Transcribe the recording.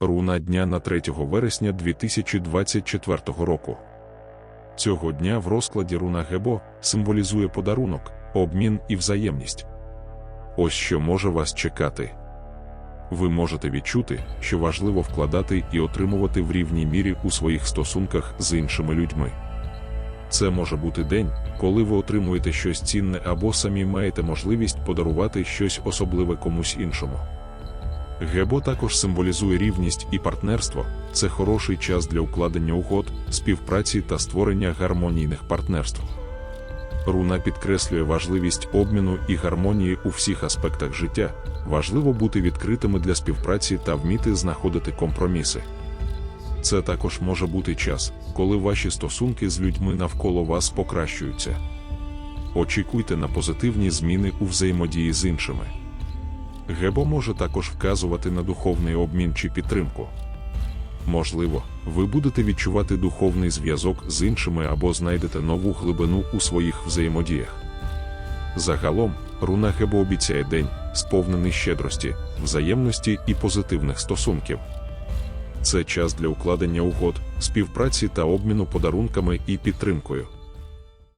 Руна дня на 3 вересня 2024 року. Цього дня в розкладі руна Гебо символізує подарунок, обмін і взаємність. Ось що може вас чекати. Ви можете відчути, що важливо вкладати і отримувати в рівній мірі у своїх стосунках з іншими людьми. Це може бути день, коли ви отримуєте щось цінне або самі маєте можливість подарувати щось особливе комусь іншому. Гебо також символізує рівність і партнерство, це хороший час для укладення угод, співпраці та створення гармонійних партнерств. Руна підкреслює важливість обміну і гармонії у всіх аспектах життя, важливо бути відкритими для співпраці та вміти знаходити компроміси. Це також може бути час, коли ваші стосунки з людьми навколо вас покращуються. Очікуйте на позитивні зміни у взаємодії з іншими. Гебо може також вказувати на духовний обмін чи підтримку. Можливо, ви будете відчувати духовний зв'язок з іншими або знайдете нову глибину у своїх взаємодіях. Загалом, руна Гебо обіцяє день, сповнений щедрості, взаємності і позитивних стосунків. Це час для укладення угод, співпраці та обміну подарунками і підтримкою.